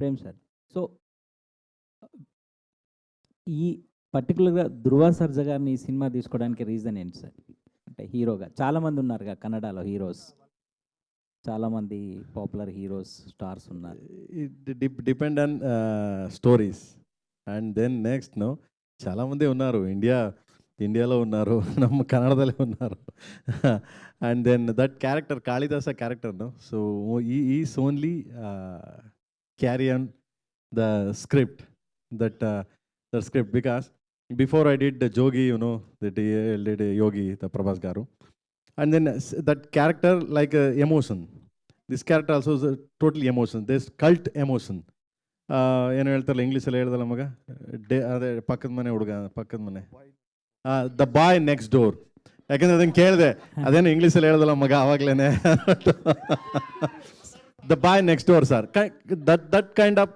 Prem sir. So ఈ పర్టికులర్గా ధృవ సర్జ గారిని ఈ సినిమా తీసుకోవడానికి రీజన్ ఏంటి సార్? అంటే హీరోగా చాలామంది ఉన్నారుగా కన్నడలో హీరోస్. చాలామంది పాపులర్ హీరోస్ స్టార్స్ ఉన్నారు. It depend on stories. And then next no చాలామంది ఉన్నారు. ఇండియా ఇండియాలో ఉన్నారు నమ్మ కన్నడలో ఉన్నారు. And then that character Kalidasa క్యారెక్టర్ను so ఈ is only carry on the script that uh, the script because before I did the Jogi, you know, the did Yogi, the Prabhas Garu, and then that character like uh, emotion. This character also is a total emotion. This cult emotion. ಏನು ಹೇಳ್ತಾರಲ್ಲ ಇಂಗ್ಲೀಷಲ್ಲಿ ಹೇಳ್ದಲ್ಲ ಮಗ day ಅದೇ ಪಕ್ಕದ ಮನೆ ಹುಡುಗ ಪಕ್ಕದ ಮನೆ ದ ಬಾಯ್ ನೆಕ್ಸ್ಟ್ ಡೋರ್ ಯಾಕಂದ್ರೆ ಅದನ್ನು ಕೇಳಿದೆ ಅದೇನು ಇಂಗ್ಲೀಷಲ್ಲಿ ಹೇಳ್ದಲ್ಲ ಮಗ ಆವಾಗಲೇ the boy next door sir that that kind of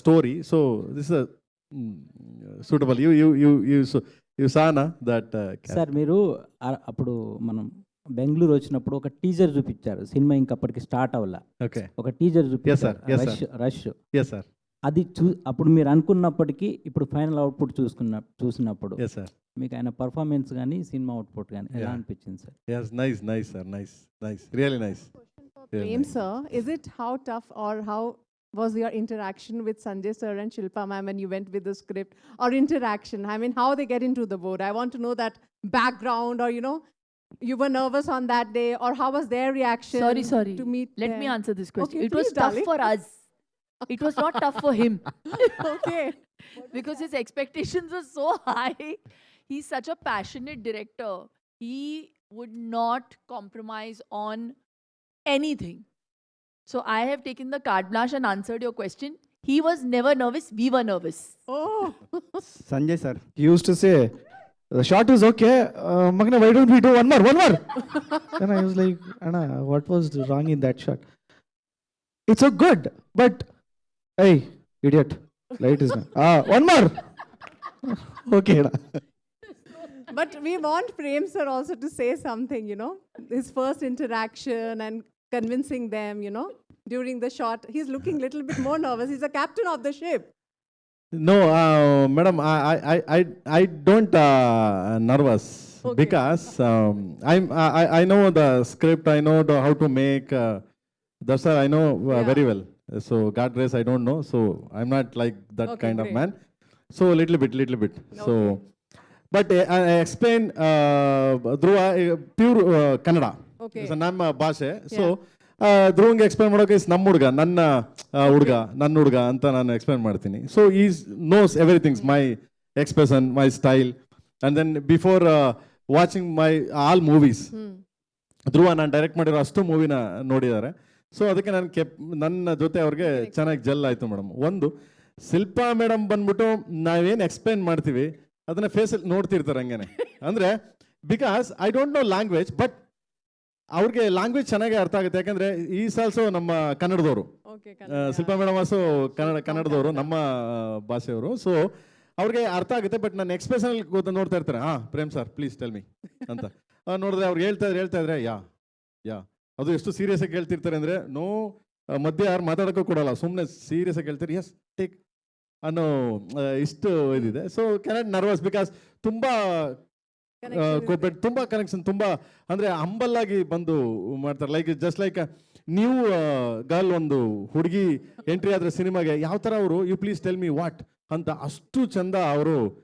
story so this suitable you you you you you సానా దట్ సార్ మీరు అప్పుడు మనం బెంగళూరు వచ్చినప్పుడు ఒక టీజర్ చూపించారు. సినిమా ఇంకా అప్పటికి స్టార్ట్ అవ్వాల. ఓకే ఒక టీజర్ చూపించారు. రష్ రష్ సార్ అది చూ అప్పుడు మీరు అనుకున్నప్పటికీ ఇప్పుడు ఫైనల్ అవుట్పుట్ చూసుకున్న చూసినప్పుడు సార్ మీకు ఆయన పర్ఫార్మెన్స్ కానీ సినిమా అవుట్పుట్ కానీ ఎలా అనిపించింది sir nice nice sir nice nice really nice Yeah, Prem nice. sir, is it how tough or how was your interaction with Sanjay sir and Shilpa ma'am when you went with the script or interaction? I mean, how they get into the boat? I want to know that background or, you know, you were nervous on that day or how was their reaction? Sorry, sorry. To meet Let me answer this question. Okay, it was please, tough for us. It was not tough for him okay. because his expectations were so high. He's such a passionate director. He would not compromise on anything. So I have taken the carte blanche and answered your question. He was never nervous. We were nervous. Oh. Sanjay sir, he used to say, the shot is okay, uh, Magna, why don't we do one more, one more? and I was like, Anna, what was wrong in that shot? It's so good, but hey, idiot, light is not. Ah, one more. okay. Anna. But we want Prem sir also to say something, you know, his first interaction and convincing them, you know, during the shot. He's looking a little bit more nervous. He's the captain of the ship. No, uh, madam, I, I, I, I, don't uh, nervous Okay. because um, I'm, I, I- know the script. I know the, how to make. Uh, that's why I know uh, Yeah. very well. So God grace, I don't know. So I'm not like that Okay, kind of man. So a little bit, little bit. So, but uh, I explain uh, Dhruva uh, pure uh, Kannada. ನಮ್ಮ ಭಾಷೆ. So ಧ್ರುವಂಗೆ explain ಮಾಡೋಕೆ is ನಮ್ಮ ಹುಡುಗ ನನ್ನ ಹುಡುಗ ನನ್ನ ಹುಡುಗ ಅಂತ ನಾನು ಎಕ್ಸ್ಪ್ಲೈನ್ ಮಾಡ್ತೀನಿ. So is knows everythings my expression my style and then before watching my all movies. Dhruva ನಾನು ಡೈರೆಕ್ಟ್ ಮಾಡಿರೋ ಅಷ್ಟು ಮೂವಿನ ನೋಡಿದ್ದಾರೆ. ಸೊ ಅದಕ್ಕೆ ನಾನು ಕೆಪ್ ನನ್ನ ಜೊತೆ ಅವ್ರಿಗೆ ಚೆನ್ನಾಗಿ ಜೆಲ್ ಆಯಿತು ಮೇಡಮ್ ಒಂದು ಶಿಲ್ಪಾ ಮೇಡಮ್ ಬಂದ್ಬಿಟ್ಟು ನಾವೇನು ಎಕ್ಸ್ಪ್ಲೈನ್ ಮಾಡ್ತೀವಿ ಅದನ್ನ ಫೇಸಲ್ಲಿ ನೋಡ್ತಿರ್ತಾರೆ ಹಂಗೇನೆ. ಅಂದರೆ because I don't know language but ಅವ್ರಿಗೆ ಲ್ಯಾಂಗ್ವೇಜ್ ಚೆನ್ನಾಗಿ ಅರ್ಥ ಆಗುತ್ತೆ. ಯಾಕಂದ್ರೆ ಈ ಸಾಲ್ಸು ನಮ್ಮ ಕನ್ನಡದವರು. ಓಕೆ ಶಿಲ್ಪಾ ಮೇಡಮ್ ಆಸು ಕನ್ನಡ ಕನ್ನಡದವರು ನಮ್ಮ ಭಾಷೆಯವರು. ಸೊ ಅವ್ರಿಗೆ ಅರ್ಥ ಆಗುತ್ತೆ ಬಟ್ ನಾನು ಎಕ್ಸ್ಪ್ರೆಷನ್ ಗೊತ್ತ ನೋಡ್ತಾ ಇರ್ತಾರೆ. ಹಾ Prem sir please tell me ಅಂತ. ನೋಡಿದ್ರೆ ಅವ್ರು ಹೇಳ್ತಾ ಇದ್ರೆ ಹೇಳ್ತಾ ಇದ್ರೆ ಯಾ ಯಾ. ಅದು ಎಷ್ಟು ಸೀರಿಯಸ್ ಆಗಿ ಹೇಳ್ತಿರ್ತಾರೆ ಅಂದ್ರೆ ನೋ ಮಧ್ಯೆ ಯಾರು ಮಾತಾಡೋಕ್ಕೂ ಕೊಡಲ್ಲ. ಸುಮ್ಮನೆ ಸೀರಿಯಸ್ ಆಗಿ ಹೇಳ್ತಾರೆ ಎಸ್ ಟೇಕ್ ಅನ್ನೋ ಇಷ್ಟು ಇದಿದೆ. ಸೊ ಕೆನಾಟ್ ನರ್ವಸ್ ಬಿಕಾಸ್ ತುಂಬಾ Connection ತುಂಬ ಕನೆಕ್ಷನ್ ತುಂಬಾ ಅಂದ್ರೆ ಹಂಬಲ್ ಆಗಿ ಬಂದು ಮಾಡ್ತಾರೆ. Like just like new girl ಒಂದು ಹುಡುಗಿ ಎಂಟ್ರಿ ಆದ್ರೆ ಸಿನಿಮಾಗೆ ಯಾವ ಥರ ಅವರು you please tell me what ಅಂತ ಅಷ್ಟು ಚಂದ ಅವರು